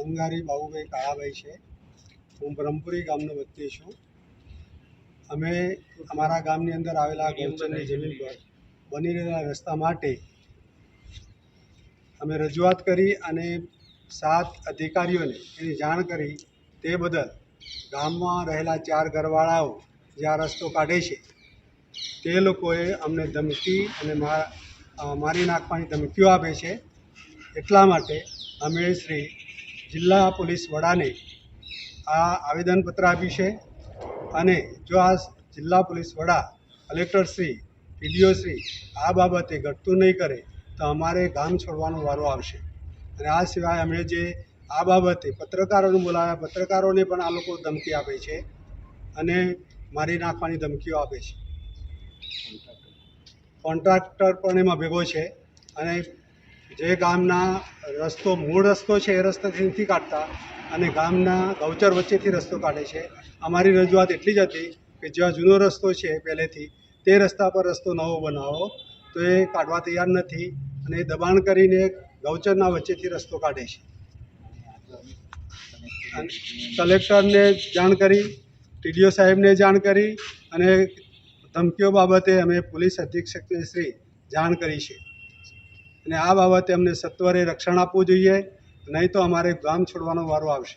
અંગારી બાહુભાઈ કાળાભાઈ છે. હું બ્રહ્મપુરી ગામનો વ્યક્તિ છું. અમે અમારા ગામની અંદર આવેલા ગૌચરની જમીન પર બની રહેલા રસ્તા માટે અમે રજૂઆત કરી અને સાત અધિકારીઓને એની જાણ કરી. તે બદલ ગામમાં રહેલા ચાર ઘરવાળાઓ જે આ રસ્તો કાઢે છે, તે લોકોએ અમને ધમકી અને મારી નાખવાની ધમકીઓ આપે છે. એટલા માટે અમે શ્રી જિલ્લા પોલીસ વડાને આ આવેદનપત્ર આપ્યું છે અને જો આ જિલ્લા પોલીસ વડા કલેક્ટરશ્રી પીડીઓશ્રી આ બાબતે ઘટતું નહીં કરે તો અમારે ગામ છોડવાનો વારો આવશે. અને આ સિવાય અમે જે આ બાબતે પત્રકારોને બોલાવ્યા, પત્રકારોને પણ આ લોકો ધમકી આપે છે અને મારી નાખવાની ધમકીઓ આપે છે. કોન્ટ્રાક્ટર પણ એમાં ભેગો છે અને જે ગામના રસ્તો, મૂળ રસ્તો છે, એ રસ્તાથી નથી કાઢતા અને ગામના ગૌચર વચ્ચેથી રસ્તો કાઢે છે. અમારી રજૂઆત એટલી જ હતી કે જ્યાં જૂનો રસ્તો છે પહેલેથી, તે રસ્તા પર રસ્તો નવો બનાવો. તો એ કાઢવા તૈયાર નથી અને દબાણ કરીને ગૌચરના વચ્ચેથી રસ્તો કાઢે છે. કલેક્ટરને જાણ કરી, ટીડીઓ સાહેબને જાણ કરી અને ધમકીઓ બાબતે અમે પોલીસ અધિક્ષકને શ્રી જાણ કરી છે. અને આ બાબતે અમને સત્વરે રક્ષણ આપવું જોઈએ, નહીં તો અમારે ગામ છોડવાનો વારો આવશે.